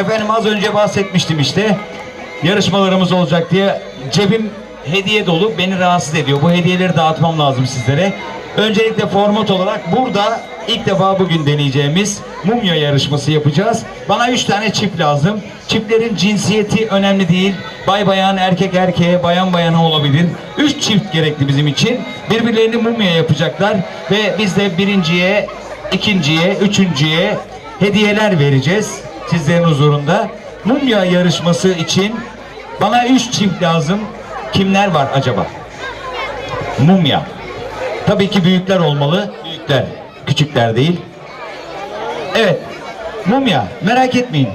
Efendim az önce bahsetmiştim işte. Yarışmalarımız olacak diye. Cebim hediye dolu. Beni rahatsız ediyor. Bu hediyeleri dağıtmam lazım sizlere. Öncelikle format olarak burada ilk defa bugün deneyeceğimiz mumya yarışması yapacağız. Bana üç tane çift lazım. Çiftlerin cinsiyeti önemli değil. Bay bayan, erkek erkeğe, bayan bayana olabilir. Üç çift gerekli bizim için. Birbirlerini mumya yapacaklar ve biz de birinciye, ikinciye, üçüncüye hediyeler vereceğiz sizlerin huzurunda. Mumya yarışması için bana üç çift lazım. Kimler var acaba? Mumya. Tabii ki büyükler olmalı. Büyükler. Küçükler değil. Evet. Mumya. Merak etmeyin.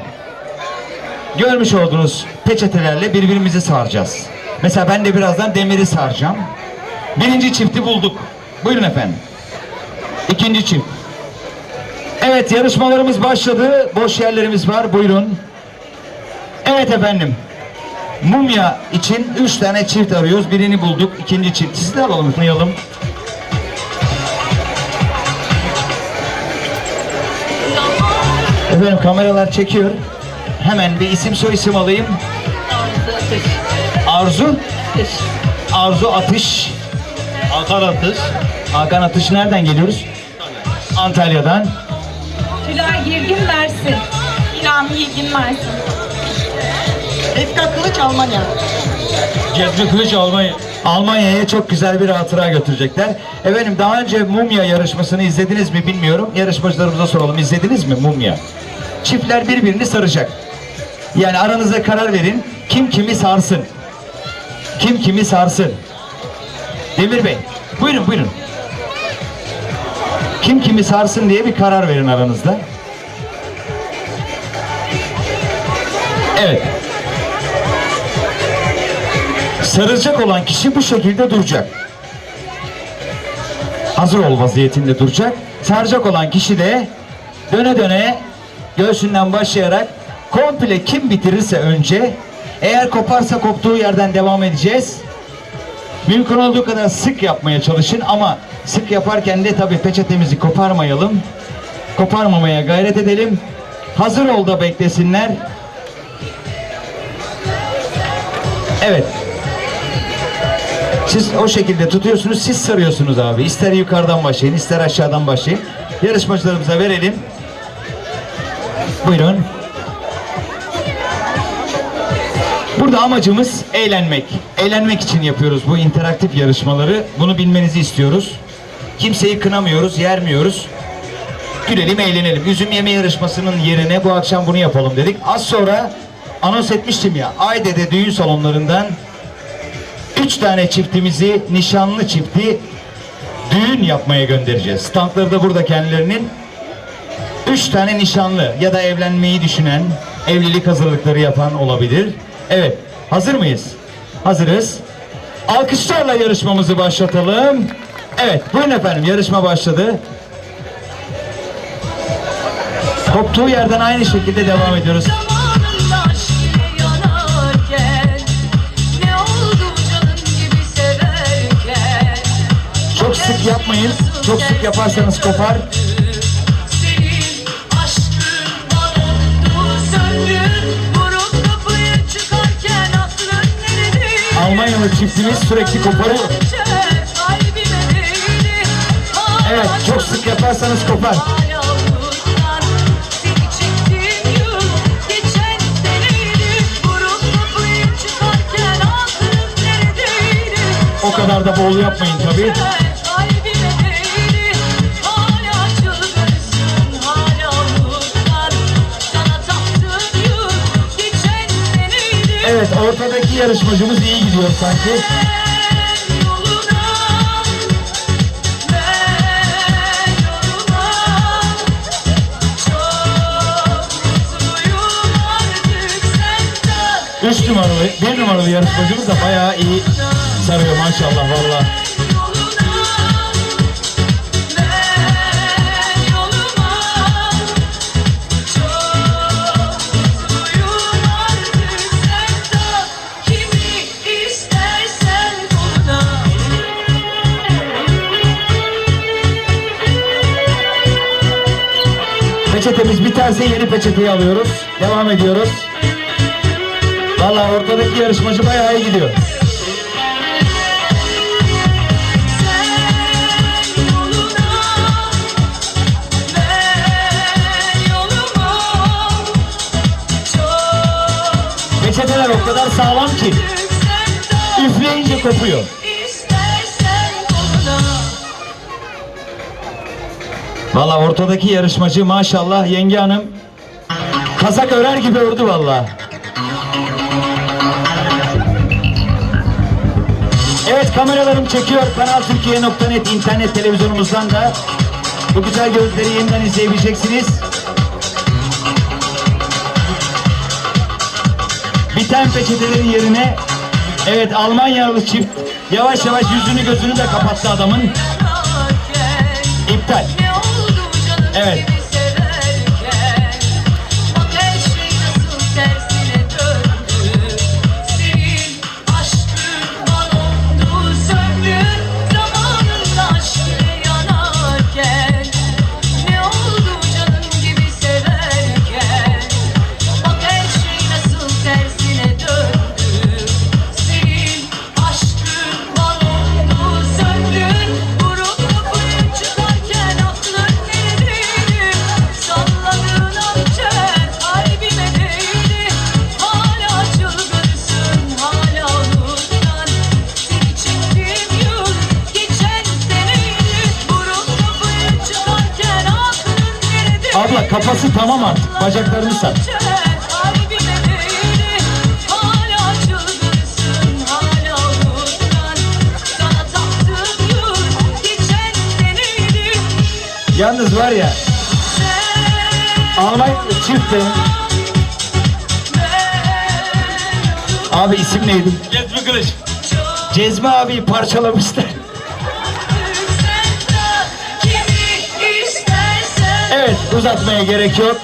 Görmüş olduğunuz peçetelerle birbirimizi saracağız. Mesela ben de birazdan demiri saracağım. Birinci çifti bulduk. Buyurun efendim. İkinci çift. Evet yarışmalarımız başladı. Boş yerlerimiz var. Buyurun. Evet efendim. Mumya için üç tane çift arıyoruz. Birini bulduk. İkinci çift. Sizi de alalım. Tanıyalım. Efendim kameralar çekiyor. Hemen bir isim soy isim alayım. Arzu. Arzu Atış. Hakan Atış. Hakan Atış nereden geliyoruz? Antalya'dan. Tülay Girgin Mersin. İlham Girgin Mersin. Efka Kılıç Almanya. Cezmi Kılıç Almanya. Almanya'ya çok güzel bir hatıra götürecekler. Efendim daha önce mumya yarışmasını izlediniz mi bilmiyorum. Yarışmacılarımıza soralım. İzlediniz mi mumya? Çiftler birbirini saracak. Yani aranızda karar verin. Kim kimi sarsın? Kim kimi sarsın? Demir Bey. Buyurun buyurun. Kim kimi sarsın diye bir karar verin aranızda. Evet. Sarılacak olan kişi bu şekilde duracak. Hazır ol vaziyetinde duracak. Saracak olan kişi de döne döne göğsünden başlayarak komple kim bitirirse önce eğer koparsa koptuğu yerden devam edeceğiz. Mümkün olduğu kadar sık yapmaya çalışın ama sık yaparken de tabii peçetemizi koparmayalım. Koparmamaya gayret edelim. Hazır ol da beklesinler. Evet. Siz o şekilde tutuyorsunuz, siz sarıyorsunuz abi. İster yukarıdan başlayın, ister aşağıdan başlayın. Yarışmacılarımıza verelim. Buyurun. Burada amacımız eğlenmek. Eğlenmek için yapıyoruz bu interaktif yarışmaları. Bunu bilmenizi istiyoruz. Kimseyi kınamıyoruz, yermiyoruz. Gülelim, eğlenelim. Üzüm yeme yarışmasının yerine bu akşam bunu yapalım dedik. Az sonra anons etmiştim ya. Ayde'de düğün salonlarından Üç tane çiftimizi, nişanlı çifti düğün yapmaya göndereceğiz. Standları da burada kendilerinin. Üç tane nişanlı ya da evlenmeyi düşünen, evlilik hazırlıkları yapan olabilir. Evet, hazır mıyız? Hazırız. Alkışlarla yarışmamızı başlatalım. Evet, buyurun efendim yarışma başladı. Koptuğu yerden aynı şekilde devam ediyoruz. Çok sık yapmayın. Çok sık yaparsanız kopar. Almanyalı çiftimiz sürekli koparıyor. Evet, çok sık yaparsanız kopar. O kadar da bol yapmayın tabii. Evet ortadaki yarışmacımız iyi gidiyor sanki. 3 numaralı, 1 numaralı yarışmacımız da bayağı iyi sarıyor maşallah valla. Peçetemiz biterse yeni peçeteyi alıyoruz. Devam ediyoruz. Valla ortadaki yarışmacı bayağı iyi gidiyor. Peçeteler o kadar sağlam ki üfleyince kopuyor. Valla ortadaki yarışmacı maşallah yenge hanım kazak örer gibi ördü valla. Kameralarım çekiyor. Kanal Türkiye.net internet televizyonumuzdan da bu güzel görüntüleri yeniden izleyebileceksiniz. Biten peçetelerin yerine evet Almanyalı çift yavaş yavaş yüzünü gözünü de kapattı adamın. İptal. Evet. Geçen seneydi Yalnız var ya Sen Almanyalı çifti. Abi isim neydi? Cezmi Kılıç. Cezmi abiyi parçalamışlar. Evet uzatmaya gerek yok.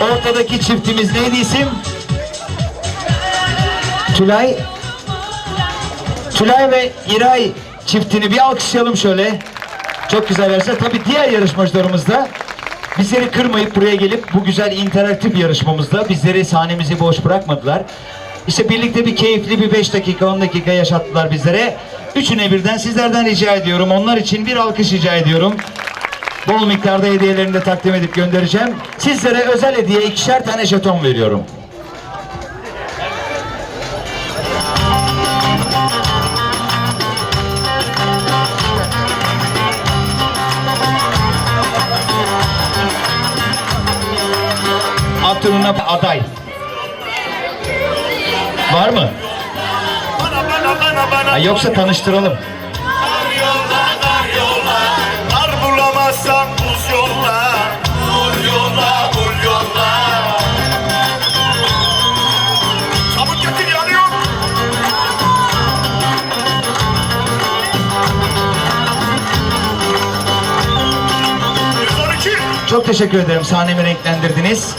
Ortadaki çiftimiz neydi isim? Tülay. Tülay ve İray çiftini bir alkışlayalım şöyle. Çok güzel yarışlar. Tabii diğer yarışmacılarımız da bizleri kırmayıp buraya gelip bu güzel interaktif yarışmamızda bizleri sahnemizi boş bırakmadılar. İşte birlikte bir keyifli bir 5 dakika 10 dakika yaşattılar bizlere. Üçüne birden sizlerden rica ediyorum. Onlar için bir alkış rica ediyorum. Bol miktarda hediyelerini de takdim edip göndereceğim. Sizlere özel hediye ikişer tane jeton veriyorum. Turuna aday. Var mı? Ha, yoksa tanıştıralım. Çok teşekkür ederim. Sahnemi renklendirdiniz.